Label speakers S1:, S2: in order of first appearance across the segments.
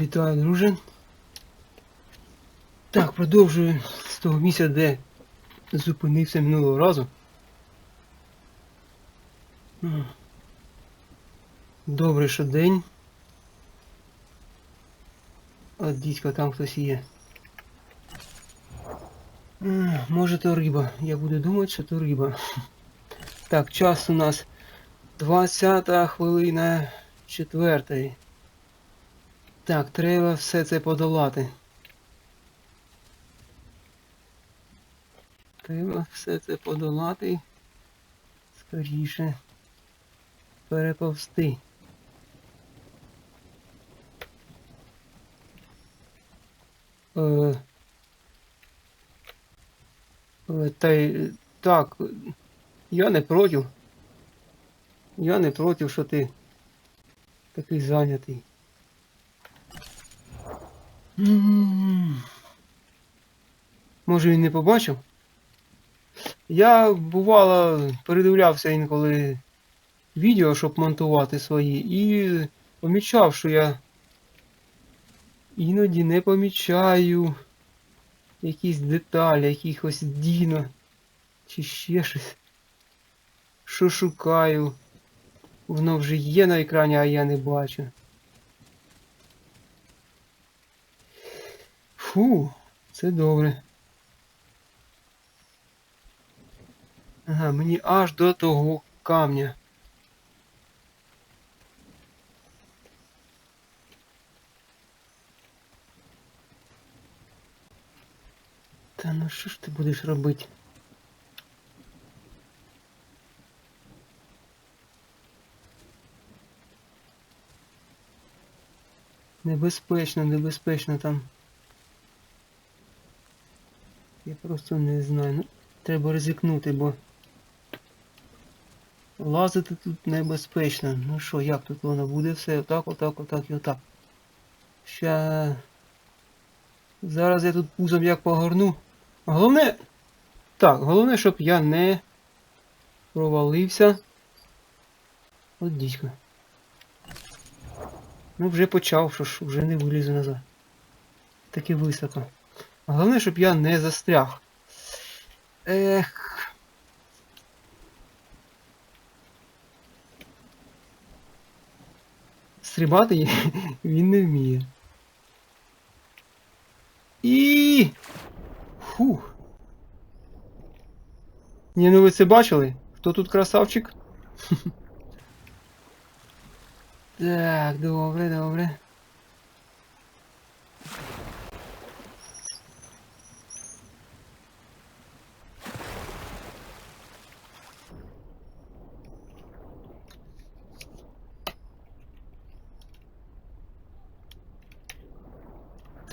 S1: Вітаю, друже. Так, продовжую з того місця, де зупинився минулого разу. Добре, що день. От дідько, там хтось є. Може то риба. Я буду думати, що то риба. Так, час у нас 20 хвилина четвертої. Так, треба все це подолати. Треба все це подолати. Скоріше. Переповзти. Е, е, та й так, я не проти. Я не проти, що ти такий зайнятий. Може він не побачив? Я бувало передивлявся інколи відео, щоб монтувати свої, і помічав, що я іноді не помічаю якісь деталі, якихось діно чи ще щось. Що шукаю. Воно вже є на екрані, а я не бачу. Фу, це добре. Ага, мені аж до того камня. Та ну що ж ти будеш робити? Небезпечно, небезпечно там. Я просто не знаю. Ну, треба ризикнути, бо лазити тут небезпечно. Ну що, як тут воно буде все? Отак, отак, отак і отак. Ща. Зараз я тут пузом як погорну. Головне. Так, головне, щоб я не провалився. От дідько. Ну вже почав, що ж, вже не вилізу назад. Таки високо. Головне, щоб я не застряг. Ех. Стрибати він не вміє. І. Фух. Ні, ну ви це бачили? Хто тут красавчик? Так, добре, добре.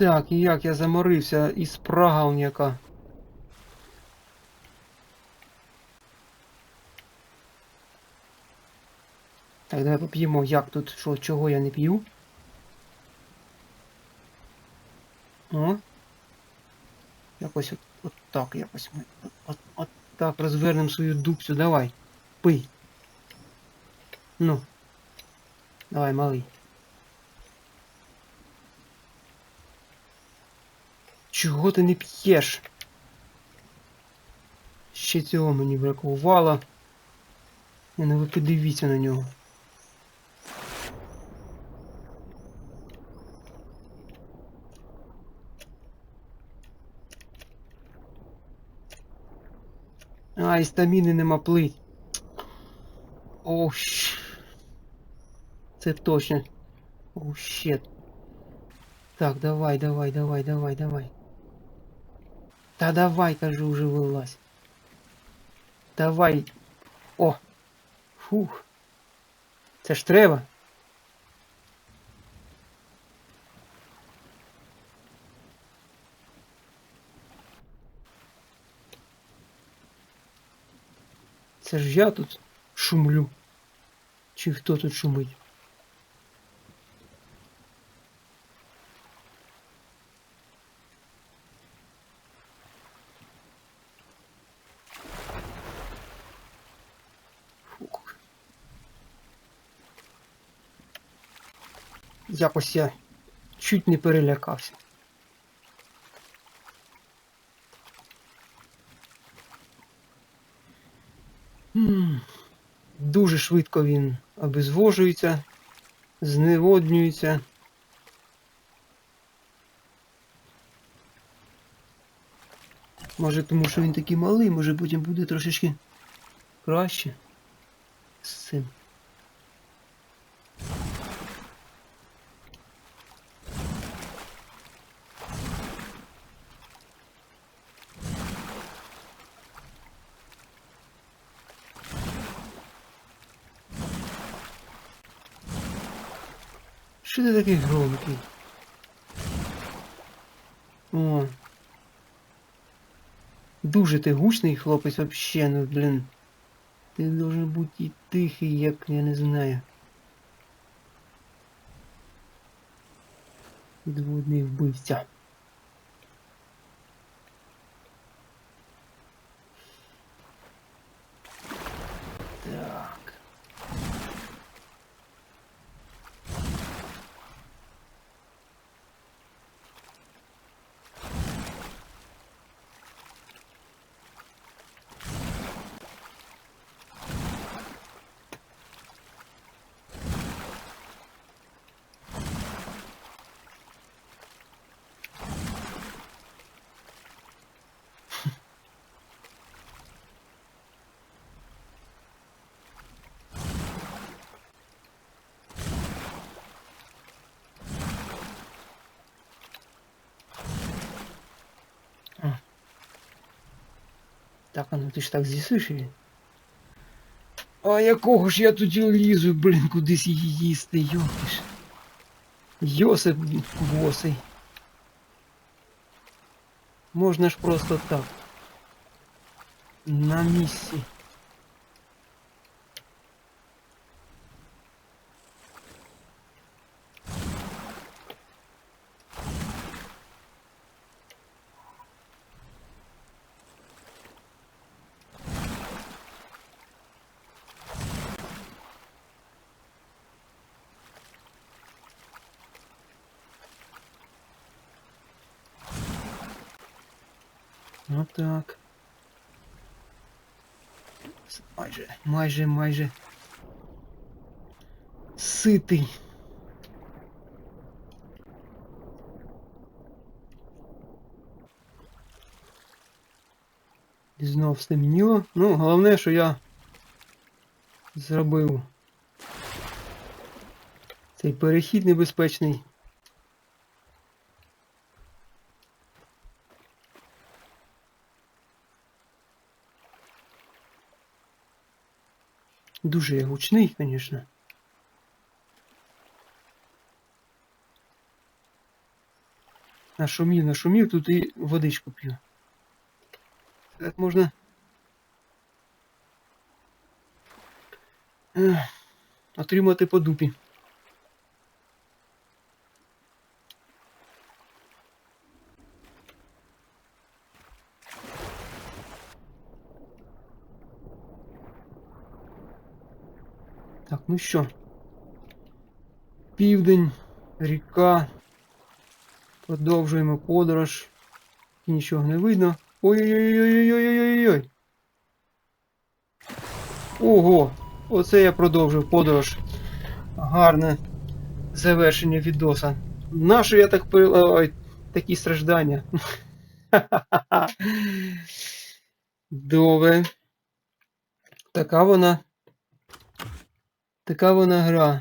S1: Так, і як я заморився і спрага яка. Так, давай поп'ємо, як тут, що, чого я не п'ю. О. Якось от, от так якось ми. От, от так розвернемо свою дубцю, давай. Пий. Ну. Давай, малий. Чого ти не п'єш? Ще цього мені бракувало. Не, ну ви подивіться на нього. А, і стаміни нема плить. Оу. Це точно. Оу, щет. Так, давай, давай, давай, давай, давай. Та давай, кажу, уже вилазь. Давай. О! Фух. Це ж треба. Це ж я тут шумлю. Чи хто тут шумить? Якось я чуть не перелякався. Дуже швидко він обезвожується, зневоднюється. Може тому, що він такий малий, може потім буде трошечки краще з цим. Що ти такий громкий? О. Дуже ти гучний хлопець вообще, ну блін. Ти должен бути і тихий, як я не знаю. Дводний вбивця. Так, ну ти ж так її. А якого ж я тоді лізу, блін, кудись її їсти, йопиш. Йосип босий. Можна ж просто так. На місці. Отак. С- Майже, майже, майже. Ситий. І знов стемніло. Ну, головне, що я зробив цей перехід небезпечний. Дуже я гучний, звісно. Нашумів, нашумів, тут і водичку п'ю. Так можна. Ех, Отримати по дупі. Ну що? Південь, ріка. Продовжуємо подорож. Нічого не видно. Ой-ой-ой-ой-ой-ой-ой-ой. Ого! Оце я продовжив подорож. Гарне завершення відоса. Нащо я так. Ой, такі страждання. Добре. Така вона. Така вона гра.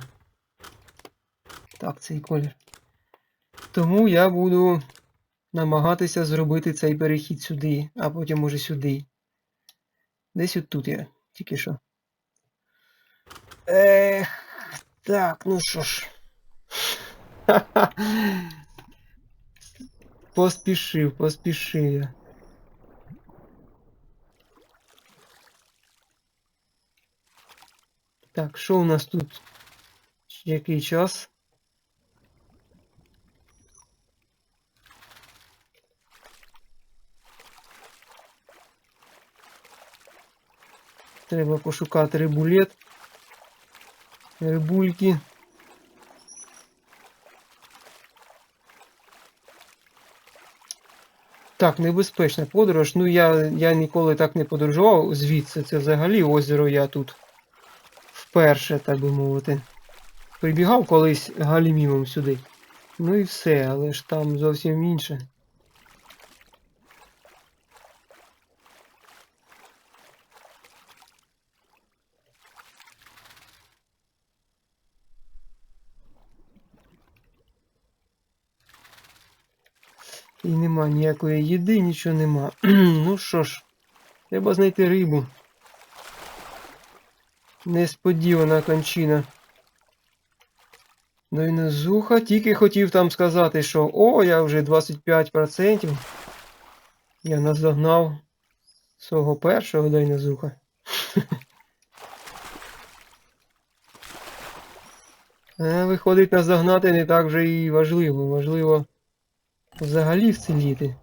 S1: Так, цей колір. Тому я буду намагатися зробити цей перехід сюди, а потім може сюди. Десь от тут я тільки що. Ех, так, ну що ж. Поспішив, поспішив я. Так, що у нас тут? Який час? Треба пошукати рибулет. Рибульки. Так, небезпечна подорож. Ну я я ніколи так не подорожував звідси. Це взагалі озеро я тут вперше, так би мовити. Прибігав колись галімімом сюди. Ну і все, але ж там зовсім інше. І нема ніякої їди, нічого нема. ну що ж, треба знайти рибу. Несподівана кончина. Ну і Назуха тільки хотів там сказати, що о, я вже 25%. Я наздогнав свого першого Дайнозуха. Виходить, наздогнати не так вже і важливо. Важливо взагалі вціліти.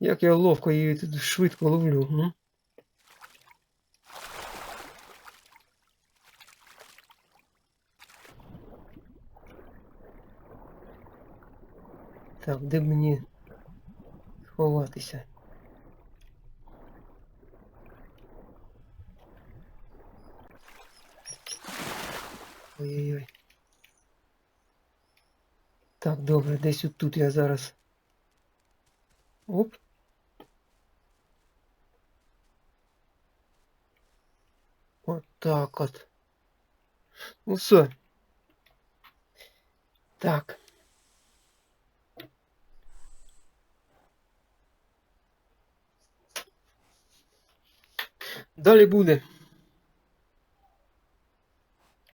S1: Як я ловко її тут швидко ловлю. М? Так, де б мені ховатися? Ой-ой-ой. Так, добре, десь тут я зараз. Оп. От так от. Ну все. Так. Далі буде.